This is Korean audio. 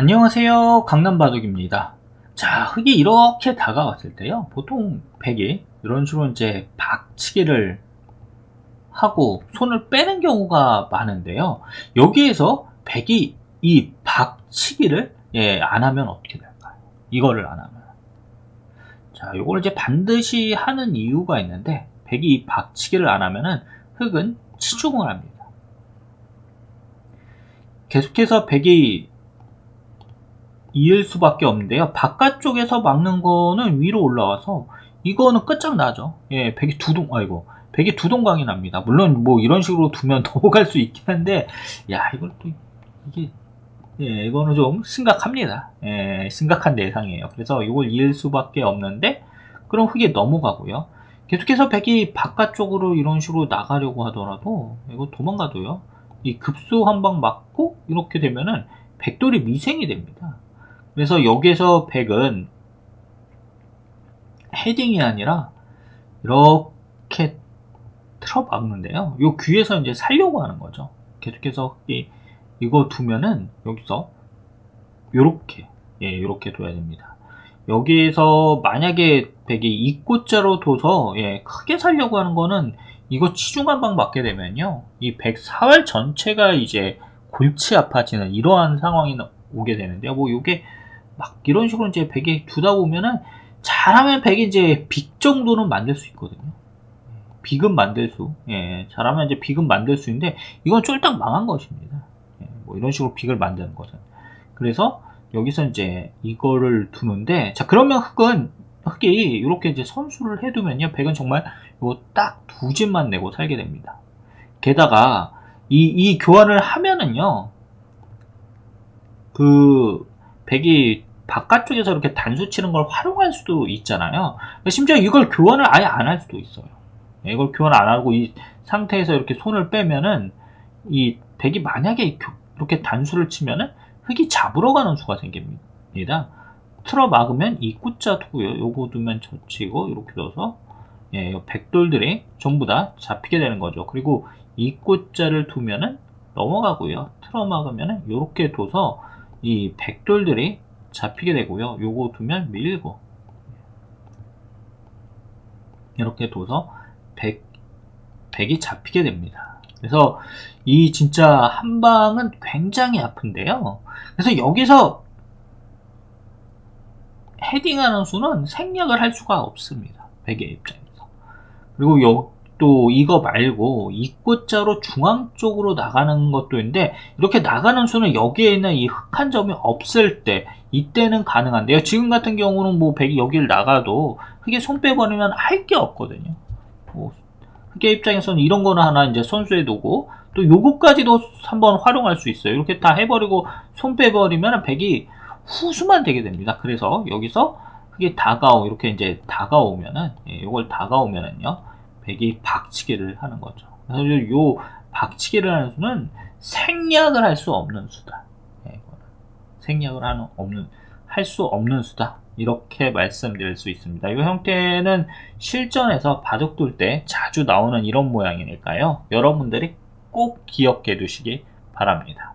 안녕하세요. 강남바둑입니다. 자 흙이 이렇게 다가왔을 때요. 보통 백이 이런 식으로 이제 박치기를 하고 손을 빼는 경우가 많은데요. 여기에서 백이 이 박치기를 예, 안 하면 어떻게 될까요? 이거를 안 하면. 자 요걸 이제 반드시 하는 이유가 있는데 백이 이 박치기를 안 하면은 흙은 치중을 합니다. 계속해서 백이 이을 수밖에 없는데요. 바깥쪽에서 막는 거는 위로 올라와서 이거는 끝장나죠. 예, 백이 두동 아이고 백이 두동강이 납니다. 물론 뭐 이런 식으로 두면 넘어갈 수 있긴 한데 야 이걸 또 이게 예, 이거는 좀 심각합니다. 예, 심각한 대상이에요. 그래서 이걸 이을 수밖에 없는데 그럼 흙이 넘어가고요. 계속해서 백이 바깥쪽으로 이런 식으로 나가려고 하더라도 이거 도망가도요. 이 급소 한 방 맞고 이렇게 되면은 백돌이 미생이 됩니다. 그래서 여기에서 백은 헤딩이 아니라 이렇게 틀어 막는데요. 요 귀에서 이제 살려고 하는 거죠. 계속해서 이, 이거 두면은 여기서 요렇게 예, 요렇게 둬야 됩니다. 여기에서 만약에 백이 이꽃자로 둬서 예, 크게 살려고 하는 거는 이거 치중 한방 맞게 되면요. 이백 사활 전체가 이제 골치 아파지는 이러한 상황이 오게 되는데요. 뭐 요게 막 이런 식으로 이제 백이 두다 보면은 잘하면 백이 이제 빅 정도는 만들 수 있거든요. 빅은 만들 수, 예, 잘하면 이제 빅은 만들 수 있는데 이건 쫄딱 망한 것입니다. 예, 뭐 이런 식으로 빅을 만드는 것은. 그래서 여기서 이제 이거를 두는데 자 그러면 흙은 흙이 이렇게 이제 선수를 해두면요 백은 정말 이거 딱두 집만 내고 살게 됩니다. 게다가 이, 이 교환을 하면은요 그 백이 바깥쪽에서 이렇게 단수 치는 걸 활용할 수도 있잖아요. 심지어 이걸 교환을 아예 안 할 수도 있어요. 네, 이걸 교환 안 하고 이 상태에서 이렇게 손을 빼면은 이 백이 만약에 이렇게 단수를 치면은 흙이 잡으러 가는 수가 생깁니다. 틀어 막으면 이 꾸자 두고요. 요거 두면 젖히고 이렇게 넣어서 예, 백돌들이 전부 다 잡히게 되는 거죠. 그리고 이 꽃자를 두면은 넘어가고요. 틀어 막으면은 이렇게 둬서 이 백돌들이 잡히게 되고요. 요거 두면 밀고 이렇게 둬서 백, 백이 잡히게 됩니다. 그래서 이 진짜 한 방은 굉장히 아픈데요. 그래서 여기서 헤딩하는 수는 생략을 할 수가 없습니다. 백의 입장에서. 그리고 여, 또 이거 말고 이꽃자로 중앙 쪽으로 나가는 것도 있는데 이렇게 나가는 수는 여기에 있는 이 흑한 점이 없을 때 이때는 가능한데요. 지금 같은 경우는 뭐 백이 여기를 나가도 흑에 손 빼버리면 할 게 없거든요. 뭐 흑의 입장에서는 이런 거는 하나 이제 선수에 두고 또 요거까지도 한번 활용할 수 있어요. 이렇게 다 해버리고 손 빼버리면 백이 후수만 되게 됩니다. 그래서 여기서 흑이 다가오 이렇게 이제 다가오면은 예, 요걸 다가오면은요. 백이 박치기를 하는 거죠. 그래서 요 박치기를 하는 수는 생략을 할 수 없는 수다. 네, 생략을 하는 없는 할 수 없는 수다. 이렇게 말씀드릴 수 있습니다. 이 형태는 실전에서 바둑 둘 때 자주 나오는 이런 모양이니까요. 여러분들이 꼭 기억해 두시기 바랍니다.